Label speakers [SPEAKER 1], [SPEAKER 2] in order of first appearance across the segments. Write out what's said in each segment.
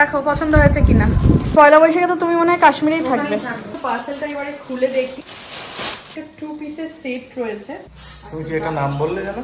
[SPEAKER 1] দেখো পছন্দ হয়েছে কিনা? পয়লা বৈশাখে তো তুমি মনে হয় কাশ্মীরেই থাকবে। পার্সেলটা এবারে খুলে দেখি। টু পিসের সেট রয়েছে।
[SPEAKER 2] তুমি কি এটা নাম বললে জানো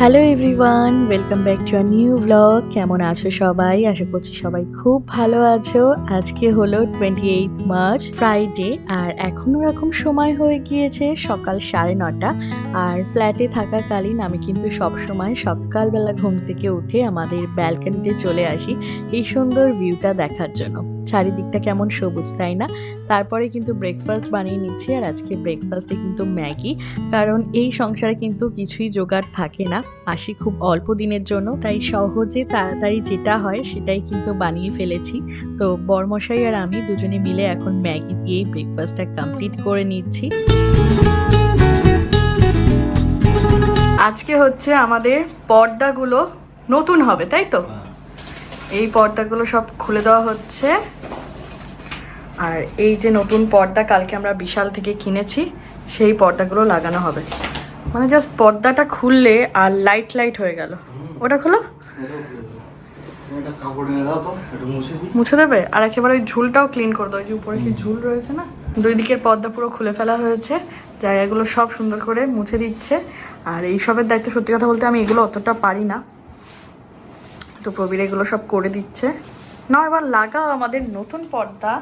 [SPEAKER 3] hello everyone, welcome back to our new blog. কেমন আছো সবাই? আশা করছি সবাই খুব ভালো আছো। আজকে হলো টোয়েন্টি এইট মার্চ ফ্রাইডে আর এখন ওরকম সময় হয়ে গিয়েছে সকাল সাড়ে নটা। আর ফ্ল্যাটে থাকাকালীন আমি কিন্তু সব সময় সকালবেলা ঘুম থেকে উঠে আমাদের ব্যালকনিতে চলে আসি এই সুন্দর ভিউটা দেখার জন্য। চারিদিকটা কেমন সবুজ, তাই না? তারপরে কিন্তু ব্রেকফাস্ট বানিয়ে নিচ্ছি আর আজকে ব্রেকফাস্টে কিন্তু ম্যাগি। কারণ এই সংসারে কিন্তু কিছুই জোগাড় থাকে না। আসি খুব অল্প দিনের জন্য, তাই সহজে তাড়াতাড়ি যেটা হয় সেটাই কিন্তু বানিয়ে ফেলেছি। তো বরমশাই আর আমি দুজনে মিলে এখন ম্যাগি দিয়েই ব্রেকফাস্টটা কমপ্লিট করে নিচ্ছি।
[SPEAKER 1] আজকে হচ্ছে আমাদের পর্দাগুলো নতুন হবে, তাই তো? এই পর্দাগুলো সব খুলে দেওয়া হচ্ছে। আর এই যে নতুন পর্দা কালকে আমরা বিশাল থেকে কিনেছি, সেই পর্দাগুলো লাগানো হবে। মানে জাস্ট পর্দাটা খুললে আর লাইট লাইট হয়ে গেল। ওটা খোলো।
[SPEAKER 2] মুছে
[SPEAKER 1] দেবে? আর একেবারে ওই ঝুলটাও ক্লিন করে দাও। ওই যে উপরে কি ঝুল রয়েছে না? দুই দিকের পর্দা পুরো খুলে ফেলা হয়েছে। জায়গাগুলো সব সুন্দর করে মুছে দিচ্ছে। আর এই সবের দায়িত্ব সত্যি কথা বলতে আমি এগুলো অতটা পারি না। তো প্রবীর এগুলো সব করে দিচ্ছে। না এবার লাগাও আমাদের নতুন পর্দা।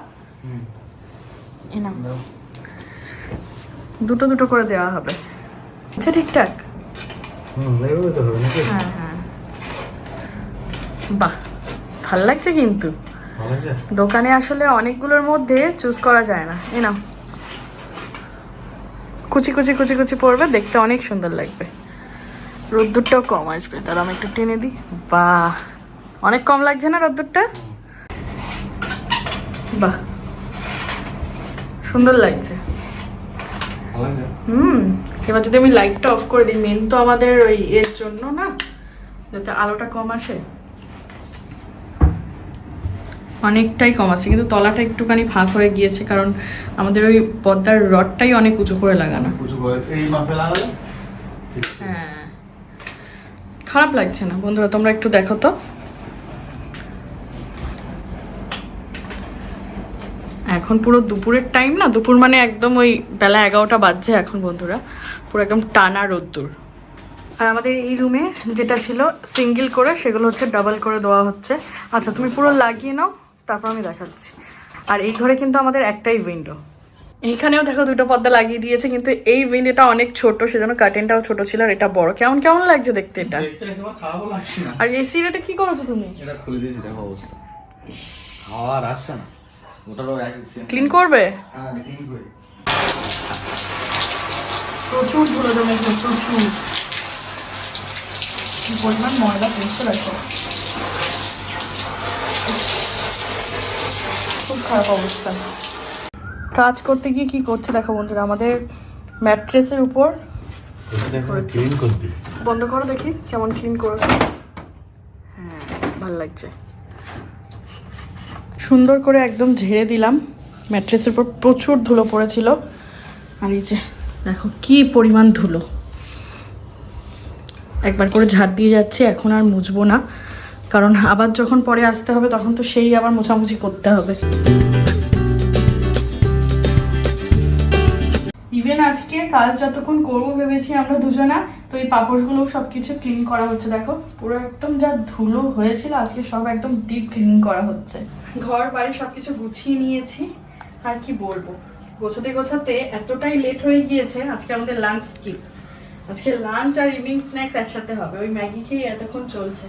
[SPEAKER 1] দুটো দুটো করে দেওয়া হবে। আচ্ছা ঠিকঠাক। হ্যাঁ হ্যাঁ। বাহ ভালো লাগছে কিন্তু। দোকানে আসলে অনেকগুলোর মধ্যে চুজ করা যায় না। এ নাও। কুচি কুচি কুচি কুচি পড়বে দেখতে অনেক সুন্দর লাগবে। রোদ্দুরটাও কম আসবে। তার আমি একটু টেনে দিই। বাহ। অনেক কম লাগছে না রোদ্দুরটা? বাহ। সুন্দর লাগছে। হুম। এবার যদি আমি লাইটটা অফ করে দিই মেন তো আমাদের ওই এর জন্য না যাতে আলোটা কম আসে। অনেকটাই কম আছে কিন্তু তলাটা একটুখানি ফাঁক হয়ে গিয়েছে কারণ আমাদের ওই পর্দার রডটাই অনেক উঁচু করে লাগানো।
[SPEAKER 2] কিছু করে এই মাপে লাগালে?
[SPEAKER 1] হ্যাঁ। খারাপ লাগছে না। বন্ধুরা, তোমরা একটু দেখো তো। এখন পুরো দুপুরের টাইম না? দুপুর মানে একদম ওই বেলা এগারোটা বাজছে এখন, বন্ধুরা। পুরো একদম টানা রোদ্দুর। আর আমাদের এই রুমে যেটা ছিল সিঙ্গেল করে, সেগুলো হচ্ছে ডাবল করে দেওয়া হচ্ছে। আচ্ছা তুমি পুরো লাগিয়ে নাও, তারপর আমি দেখাচ্ছি। আর এই ঘরে কিন্তু আমাদের একটাই উইন্ডো এইখানেও দেখো দুটো পর্দা লাগিয়ে দিয়েছে কিন্তু এই উইন্ডোটা অনেক ছোট সেজন্য কার্টেনটাও ছোট ছিল আর এটা বড়। কেমন কেমন লাগছে দেখতে এটা? আর এই সিরিয়াটা কি করেছ তুমি?
[SPEAKER 2] এটা খুলে দিয়েছি দেখো অবস্থা। হাওয়া আর আসছে না। ওটারও
[SPEAKER 1] ক্লিন করবে?
[SPEAKER 2] হ্যাঁ ক্লিন করে।
[SPEAKER 1] প্রচুর ধুলো জমেছে প্রচুর। কি পরিমাণ ময়লা পেয়েছে দেখো। খুব খারাপ অবস্থা। কাজ করতে গিয়ে কি করছে? দেখো বন্ধুরা আমাদের ম্যাট্রেসের উপর বন্ধ করো দেখি কেমন ক্লিন করেছে? হ্যাঁ ভালো লাগছে। সুন্দর করে একদম ঝেড়ে দিলাম। ম্যাট্রেসের উপর প্রচুর ধুলো পড়েছিল। আর এই যে দেখো কি পরিমাণ ধুলো। একবার করে ঝাড় দিয়ে যাচ্ছে এখন আর মুছবো না। কারণ আবার যখন পরে আসতে হবে তখন তো সেই আবার মোছামুছি করতে হবে। কাজ যতক্ষণ করব ভেবেছি আমরা দুজনা, তো এই পাপড়গুলো সব কিছু ক্লিন করা হচ্ছে। দেখো, পুরো একদম যা ধুলো হয়েছিল, আজকে সব একদম ডিপ ক্লিনিং করা হচ্ছে। ঘর, বাড়ি সব কিছু গুছিয়ে নিয়েছি, আর কি বলব? গোছাতে গোছাতে এতটাই লেট হয়ে গিয়েছে, আজকে আমাদের লাঞ্চ স্কিপ আজকে লাঞ্চ আর ইভিনিং স্ন্যাক্স একসাথে হবে, ওই ম্যাগি খেয়ে এতক্ষণ চলছে।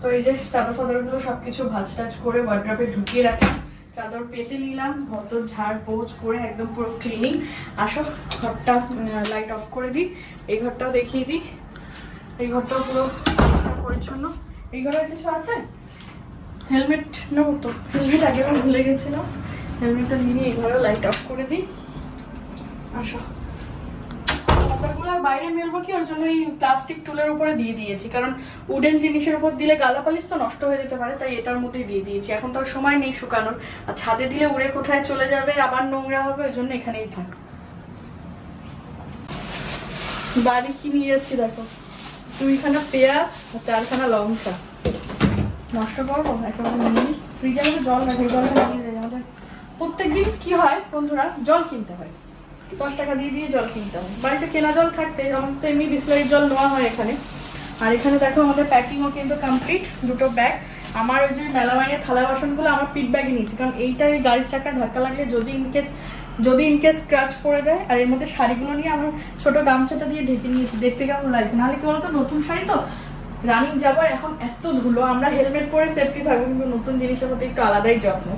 [SPEAKER 1] তো এই যে চাদর ফাদরগুলো সব কিছু ভাজ টাজ করে ওয়ার্ড্রপে ঢুকিয়ে রাখলাম চাদর পেতে নিলাম, ঘর ঝাড় পোজ করে একদম পুরো ক্লিনিং আসো, ঘরটা লাইট অফ করে দিই। এই ঘরটাও দেখিয়ে দিই। এই ঘরটাও পুরো পরিচ্ছন্ন। এই ঘরে কিছু আছে? হেলমেট নেব তো। হেলমেট আগে ভুলে গেছিলাম। হেলমেটটা নিয়ে এই ঘরে লাইট অফ করে দিই। আসো। আর বাইরে মেলবো কি? ওর জন্য এই প্লাস্টিক টুলের উপরে দিয়ে দিয়েছি। কারণ উডেন জিনিসের উপর দিলে গালা পালিশ তো নষ্ট হয়ে যেতে পারে, তাই এটার মধ্যেই দিয়ে দিয়েছি। এখন তো আর সময় নেই শুকানোর। আর ছাদে দিলে উড়ে কোথায় চলে যাবে? আবার নোংরা হবে, ওই জন্য এখানেই থাক। বাড়ি কি নিয়ে যাচ্ছি দেখো? দুইখানা পেঁয়াজ আর চারখানা লঙ্কা। নষ্ট করব একেবারে নিয়ে ফ্রিজে জল রাখে, জলটা নিয়ে যাই। আমাদের প্রত্যেকদিন কি হয় বন্ধুরা? জল কিনতে হয়। দশ টাকা দিয়ে দিয়ে জল কিনতে হয় বাড়িতে কেনা জল থাকতে আমার তো এমনি বিসলারির জল নেওয়া হয় এখানে। আর এখানে দেখো আমাদের প্যাকিংও কিন্তু কমপ্লিট দুটো ব্যাগ আমার ওই যে মেলামাইনের থালা বাসনগুলো আমার পিট ব্যাগে নিয়েছি। কারণ এইটাই গাড়ির চাকায় ধাক্কা লাগলে যদি ইনকেস যদি ইনকেস স্ক্র্যাচ পড়ে যায়, আর এর মধ্যে শাড়িগুলো নিয়ে আমার ছোট গামছাটা দিয়ে ঢেকে নিয়েছি। দেখতে কেমন লাগছে? নাহলে কি বলতো, নতুন শাড়ি তো? রানিং যাবার এখন এত ধুলো। আমরা হেলমেট পরে সেফটি থাকব, কিন্তু নতুন জিনিসের প্রতি একটু আলাদাই যত্ন।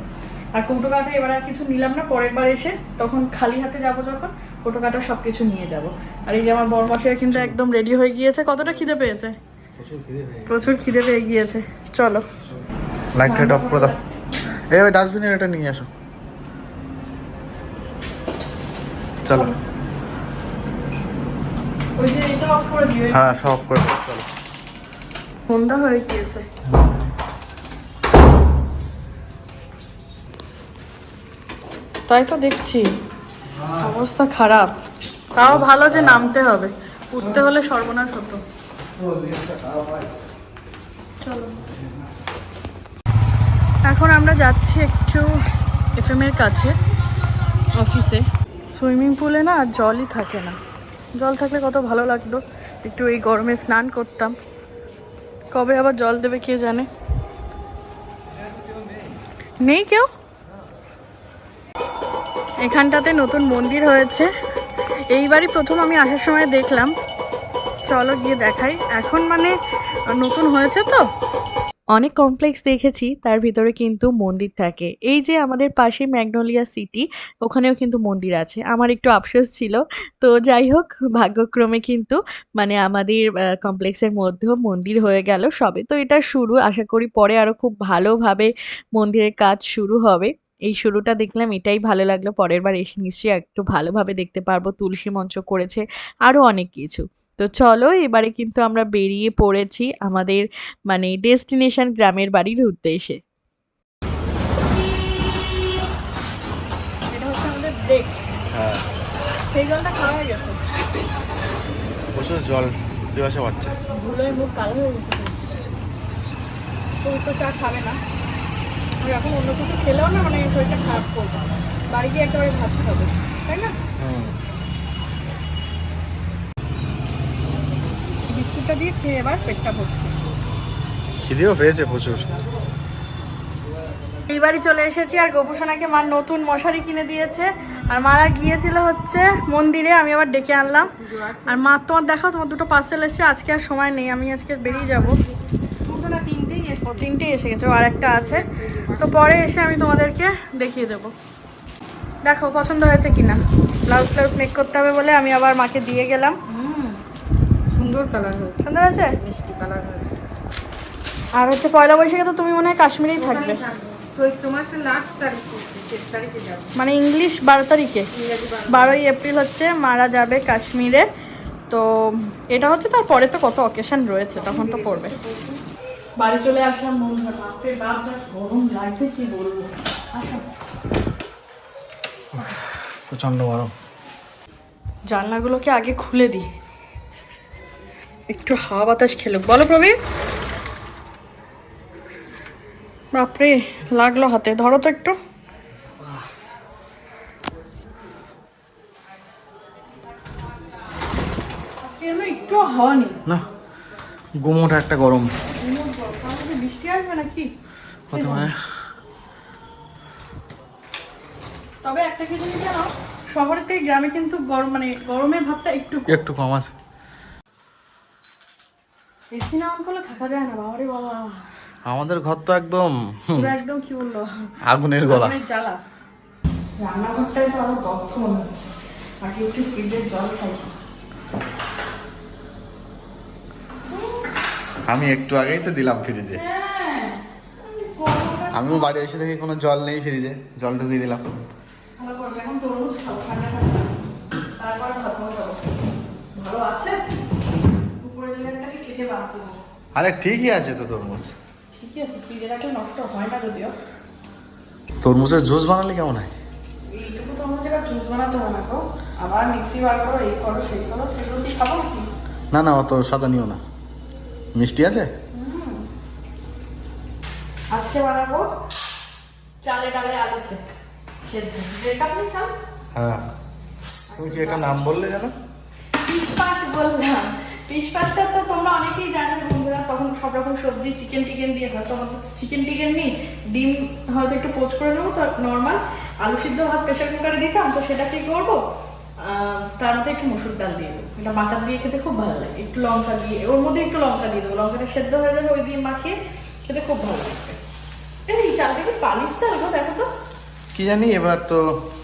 [SPEAKER 1] আর কৌটো কাটা এবার আর কিছু নিলাম না পরের বার এসে তখন খালি হাতে যাব যখন কৌটো কাটা সব কিছু নিয়ে যাব। আর এই যে আমার বরমশাই কিন্তু একদম রেডি হয়ে গিয়েছে। কতটা খিদে পেয়েছে?
[SPEAKER 2] প্রচুর খিদে পেয়ে
[SPEAKER 1] প্রচুর খিদে পেয়ে গিয়েছে। চলো।
[SPEAKER 4] লাইটটা অফ করে দাও এই ওই ডাস্টবিনে এটা নিয়ে আসো। চলো।
[SPEAKER 1] ওই যে এটা অফ করে দিও।
[SPEAKER 4] হ্যাঁ সব করে চলো।
[SPEAKER 1] সন্ধ্যা হয়ে গিয়েছে। তাই তো দেখছি। অবস্থা খারাপ। তাও ভালো যে নামতে হবে। উঠতে হলে সর্বনাশ হতো। চলো। এখন আমরা যাচ্ছি একটু এফএম এর কাছে, অফিসে। সুইমিং পুলে না আর জলই থাকে না। জল থাকলে কত ভালো লাগতো। একটু এই গরমে স্নান করতাম। কবে আবার জল দেবে কে জানে? নেই কেউ? এখানটাতে নতুন মন্দির হয়েছে। এইবারই প্রথম আমি আসার সময় দেখলাম। চলো গিয়ে দেখাই। এখন মানে নতুন হয়েছে তো?
[SPEAKER 3] অনেক কমপ্লেক্স দেখেছি, তার ভিতরে কিন্তু মন্দির থাকে। এই যে আমাদের পাশে ম্যাগনোলিয়া সিটি ওখানেও কিন্তু মন্দির আছে। আমার একটু আফসোস ছিল। তো যাই হোক, ভাগ্যক্রমে কিন্তু মানে আমাদের কমপ্লেক্সের মধ্যেও মন্দির হয়ে গেল সবে। তো এটা শুরু, আশা করি পরে আরও খুব ভালোভাবে মন্দিরের কাজ শুরু হবে। এই শুরুটা দেখলাম এটাই ভালো লাগল পরের বার এসে নিশ্চয়ই একটু ভালোভাবে দেখতে পারব। তুলসী মঞ্চ করেছে আরও অনেক কিছু। তো চলো এবারে কিন্তু আমরা বেরিয়ে পড়েছি আমাদের মানে ডেস্টিনেশন গ্রামের বাড়ির উদ্দেশ্যে।
[SPEAKER 1] এটা হচ্ছে আমাদের ব্রেক
[SPEAKER 4] হ্যাঁ।
[SPEAKER 1] সেই জলটা খাওয়া হয়ে গেছে।
[SPEAKER 4] প্রচুর জল পিপাসা পাচ্ছে
[SPEAKER 1] ধুলোয় মুখ কালো হয়ে গেছে। তো তো চা খাবে না। আর এখন অন্য কিছু খেলেও না মানে শরীরটা খারাপ করবে। বাড়ি গিয়ে একেবারে ভাত খাবে তাই না? বিস্কুটটা দিয়ে খেয়ে এবার পেটটা ভরছে।
[SPEAKER 4] খিদেও পেয়েছে প্রচুর।
[SPEAKER 1] এইবারই চলে এসেছি আর গোপুসোনাকে মার নতুন মশারি কিনে দিয়েছে। আর মারা গিয়েছিল হচ্ছে মন্দিরে আমি আবার ডেকে আনলাম। আর মা তোমার দেখো তোমার দুটো পার্সেল এসেছে আজকে আর সময় নেই আমি আজকে বেরিয়ে যাব। ও তিনটেই এসে গেছে। ও আর একটা আছে। তো পরে এসে আমি তোমাদেরকে দেখিয়ে দেবো। দেখো পছন্দ হয়েছে কিনা। ব্লাউজ ব্লাউজ মেক করতে হবে বলে আমি আবার মাকে দিয়ে গেলাম।
[SPEAKER 5] সুন্দর কালার হয়েছে।
[SPEAKER 1] সুন্দর আছে
[SPEAKER 5] মিষ্টি কালার হয়েছে।
[SPEAKER 1] আর হচ্ছে পয়লা বৈশাখে তো তুমি মনে হয় কাশ্মীরেই থাকবে।
[SPEAKER 5] চৈত্র মাসের লাস্ট তারিখ শেষ তারিখে
[SPEAKER 1] মানে ইংলিশ বারো তারিখে। বারোই এপ্রিল হচ্ছে মারা যাবে কাশ্মীরে। তো এটা হচ্ছে তারপরে তো কত অকেশন রয়েছে তখন তো পড়বে। বাড়ি চলে আসলাম বন্ধুরা বাপরে বাপ যা গরম লাগছে কি বলব? আসো।
[SPEAKER 4] প্রচণ্ড গরম।
[SPEAKER 1] জানলাগুলোকে আগে খুলে দিই? একটু হাওয়া বাতাস খেলো বলো প্রবীর। বাপরে লাগল হাতে। ধরো তো একটু। আজকে একটু হাওয়া নেই।
[SPEAKER 4] না। গুমোট একটা গরম। হতে পারে
[SPEAKER 1] তবে একটা কি জিনিস জানো? শহরের থেকে গ্রামে কিন্তু গরম মানে গরমের ভাবটা একটু
[SPEAKER 4] একটু কম আছে।
[SPEAKER 1] এসি না অন করলে থাকা যায় না বাবারে বাবা।
[SPEAKER 4] আমাদের ঘর তো একদম
[SPEAKER 1] একদম কি বলল?
[SPEAKER 4] আগুনের গলা।
[SPEAKER 1] অনেক জ্বালা। রান্নাঘরটাই তো আরও দগ্ধ মনে হচ্ছে। আগে একটু ফ্রিজের জল খাই
[SPEAKER 4] আমি একটু আগেই তো দিলাম ফ্রিজে। আমিও বাড়ি এসে দেখি কোনো জল নেই ফ্রিজে জল ঢুকিয়ে দিলাম। আরে ঠিকই আছে তো তরমুজ। তরমুজের জুস বানালে কেমন হয়?
[SPEAKER 1] এইটুকু তো আমাদের জুস বানাতে হবে না আবার মিক্সি বার করো এই করো সেই করো সেগুলো কি খাব
[SPEAKER 4] না না অত সাদা নিও না। মিষ্টি আছে?
[SPEAKER 1] আজকে বানাবো চালে ডালে আলুতে সেদ্ধ
[SPEAKER 4] হ্যাঁ। তুমি কি একটা নাম বললে জানো
[SPEAKER 1] পিসপাস বললাম। পিসপাসটা তো তোমরা অনেকেই জানো বন্ধুরা তখন সব রকম সবজি চিকেন টিকেন দিয়ে হয়। তখন চিকেন টিকেন নেই ডিম হয়তো একটু পোচ করে নেব তো নর্মাল আলু সিদ্ধ ভাত প্রেশার কুকারে দিতাম তো সেটা কি করব? তার মধ্যে একটু মসুর ডাল দিয়ে দেবো। এটা বাটার দিয়ে খেতে খুব ভালো লাগে। একটু লঙ্কা দিয়ে ওর মধ্যে একটু লঙ্কা দিয়ে দেবো। লঙ্কাটা সেদ্ধ হয়ে যাবে ওই দিয়ে মাখিয়ে খেতে খুব ভালো লাগবে। এই চালটা কি পালিশ চাল গো দেখো তো।
[SPEAKER 4] কি জানি এবার তো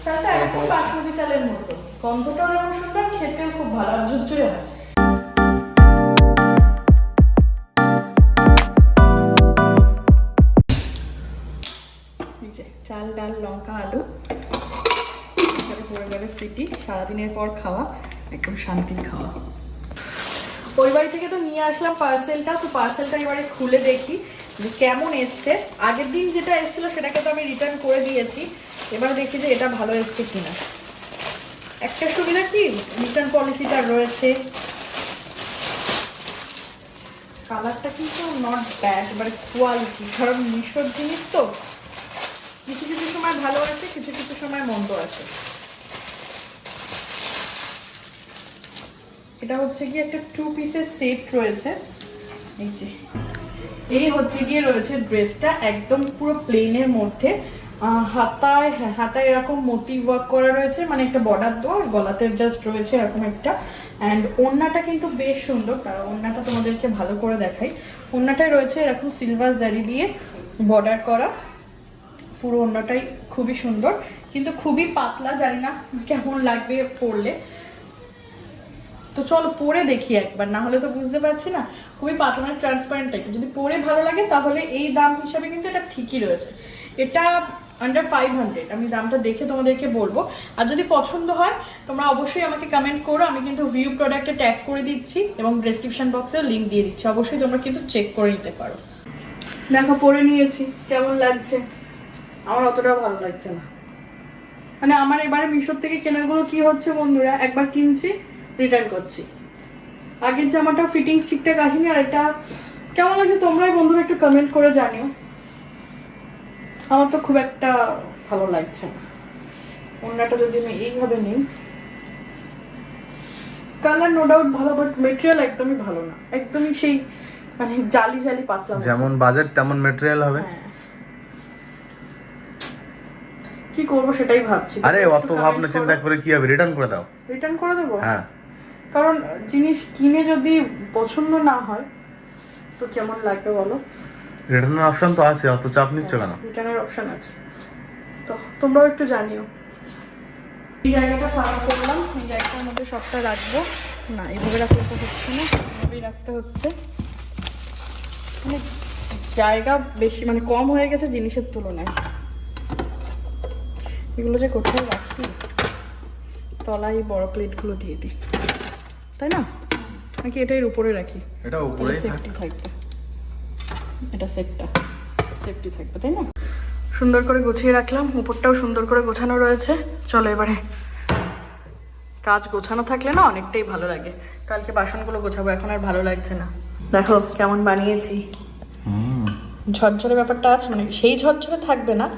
[SPEAKER 1] চালটা একদম বাসমতি চালের মতো। গন্ধটাও যেমন সুন্দর খেতেও খুব ভালো আর ঝুরঝুরে হয়। চাল ডাল লঙ্কা আলু। এবারে পড়ে যাবে সিটি, সারাদিনের পর খাওয়া, একদম শান্তির খাওয়া। ওই বাড়ি থেকে তো নিয়ে আসলাম পার্সেলটা তো পার্সেলটা এবারে খুলে দেখি যে কেমন এসছে। আগের দিন যেটা এসেছিল সেটাকে তো আমি রিটার্ন করে দিয়েছি। এবার দেখি যে এটা ভালো এসছে কিনা। একটা সুবিধা কি? রিটার্ন পলিসিটা রয়েছে। কালারটা কিন্তু নট ব্যাড এবারে কোয়ালিটি কারণ মিশোর জিনিস তো, কিছু কিছু সময় ভালো আছে, কিছু কিছু সময় মন্দ আছে। এটা হচ্ছে কি একটা টু পিসের সেট রয়েছে। এই যে, এই হচ্ছে গিয়ে রয়েছে ড্রেসটা একদম পুরো প্লেনের মধ্যে। হাতায় হ্যাঁ হাতায় এরকম মোটি ওয়ার্ক করা রয়েছে মানে একটা বর্ডার দেওয়া আর গলাতে জাস্ট রয়েছে এরকম একটা। অ্যান্ড ওড়নাটা কিন্তু বেশ সুন্দর, কারণ ওড়নাটা তোমাদেরকে ভালো করে দেখাই। ওড়নাটায় রয়েছে এরকম সিলভার জারি দিয়ে বর্ডার করা। পুরো ওড়নাটাই খুবই সুন্দর, কিন্তু খুবই পাতলা জানি না কেমন লাগবে পরলে। তো চলো পরে দেখি একবার, না হলে তো বুঝতে পারছি না। খুবই পাতলা ট্রান্সপারেন্ট টাইপের যদি পরে ভালো লাগে, তাহলে এই দাম হিসাবে কিন্তু এটা ঠিকই রয়েছে। এটা আন্ডার ফাইভ হান্ড্রেড আমি দামটা দেখে তোমাদেরকে বলব। আর যদি পছন্দ হয়, তোমরা অবশ্যই আমাকে কমেন্ট করো। আমি কিন্তু ভিউ প্রোডাক্টে ট্যাগ করে দিচ্ছি এবং ডেসক্রিপশন বক্সেও লিঙ্ক দিয়ে দিচ্ছি। অবশ্যই তোমরা কিন্তু চেক করে নিতে পারো। দেখো পরে নিয়েছি। কেমন লাগছে? আমার অতটাও ভালো লাগছে না। মানে আমার এবারে মিশোর থেকে কেনাগুলো কি হচ্ছে বন্ধুরা? একবার কিনছি। রিটার্ন করছি। আগের জামাটা ফিটিংস ঠিকঠাক আসেনি আর এটা কেমন লাগছে তোমরাই বন্ধুরা একটু কমেন্ট করে জানিও। আমার তো খুব একটা ভালো লাগছে না। অন্যটা যদি আমি এইভাবে নিই। কালার নো ডাউট ভালো বাট মেটেরিয়াল একদমই ভালো না। একদমই সেই মানে জালি জালি পাতলা
[SPEAKER 4] যেমন বাজেট তেমন মেটেরিয়াল হবে।
[SPEAKER 1] হ্যাঁ। কি করব সেটাই ভাবছি।
[SPEAKER 4] আরে অত ভাবনা চিন্তা করে। কি হবে? রিটার্ন করে দাও।
[SPEAKER 1] রিটার্ন করে দেবো?
[SPEAKER 4] হ্যাঁ।
[SPEAKER 1] কারণ জিনিস কিনে যদি পছন্দ না হয় তো কেমন লাগবে বলো?
[SPEAKER 4] রিটার্নের অপশন তো আছে অত চাপ নিচ্ছ কেন?
[SPEAKER 1] রিটার্নের অপশন আছে। তো তোমরাও একটু জানিও। এই জায়গাটা ফাঁকা করলাম এই জায়গাটার মধ্যে সবটা রাখব। না এইভাবে রাখলে তো হচ্ছে না এইভাবেই রাখতে হচ্ছে। মানে জায়গা বেশি মানে কম হয়ে গেছে জিনিসের তুলনায়। এগুলো যে কোথায় রাখি? তলায় এই বড় প্লেটগুলো দিয়ে দিই। তাই না? নাকি এটাই উপরে রাখি?
[SPEAKER 4] এটা উপরেই
[SPEAKER 1] সেফটি থাকবে। এটা সেটটা সেফটি থাকবে তাই না? সুন্দর করে গুছিয়ে রাখলাম। উপরটাও সুন্দর করে গোছানো রয়েছে। চলো এবারে। কাজ গোছানো থাকলে না অনেকটাই ভালো লাগে। কালকে বাসনগুলো গোছাবো এখন আর ভালো লাগছে না। দেখো কেমন বানিয়েছি। ঝরঝরে ব্যাপারটা আছে মানে সেই ঝরঝরে থাকবে না।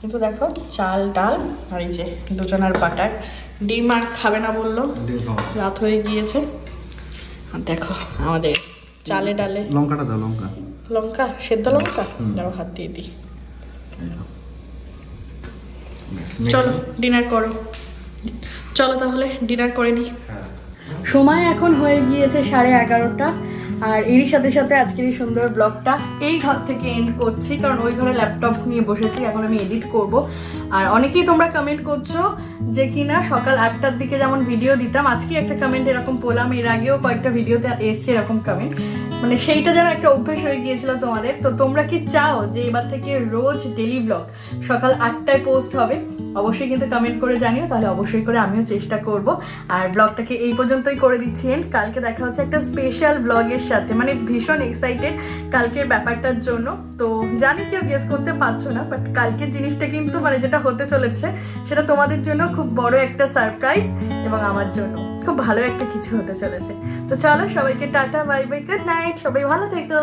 [SPEAKER 1] কিন্তু দেখো চাল ডাল আর এই যে দুজনার বাটার। ডিম আর খাবে না বলল। রাত হয়ে গিয়েছে। আর দেখো আমাদের চালে ডালে।
[SPEAKER 4] লঙ্কাটা দাও লঙ্কা।
[SPEAKER 1] লঙ্কা? সেদ্ধ লঙ্কা? দাও হাত দিয়ে দিই। চলো ডিনার করো। চলো তাহলে ডিনার করে নিই।
[SPEAKER 4] হ্যাঁ।
[SPEAKER 1] সময় এখন হয়ে গিয়েছে সাড়ে এগারোটা। আর এরই সাথে সাথে আজকের এই সুন্দর ব্লগটা এই ঘর থেকে এন্ড করছি। কারণ ওই ঘরে ল্যাপটপ নিয়ে বসেছি। এখন আমি এডিট করব। আর অনেকেই তোমরা কমেন্ট করছ যে কিনা সকাল আটটার দিকে যেমন ভিডিও দিতাম, আজকে একটা কমেন্ট এরকম পোলাম। এর আগেও কয়েকটা ভিডিওতে এসছে এরকম কমেন্ট মানে সেইটা যেন একটা অভ্যেস হয়ে গিয়েছিল তোমাদের। তো তোমরা কি চাও যে এবার থেকে রোজ ডেলি ব্লগ সকাল আটটায় পোস্ট হবে। অবশ্যই কিন্তু কমেন্ট করে জানিও, তাহলে অবশ্যই করে আমিও চেষ্টা করব। আর ব্লগটাকে এই পর্যন্তই করে দিচ্ছি end। কালকে দেখা হচ্ছে একটা স্পেশাল ব্লগের সাথে। মানে ভীষণ এক্সাইটেড কালকের ব্যাপারটার জন্য। তো জানি কেউ গেস করতে পারছ না বাট কালকের জিনিসটা কিন্তু মানে যেটা হতে চলেছে, সেটা তোমাদের জন্য খুব বড় একটা সারপ্রাইজ এবং আমার জন্য। খুব ভালো একটা কিছু হতে চলেছে। তো চলো সবাইকে tata bye bye good night সবাই ভালো থেকো।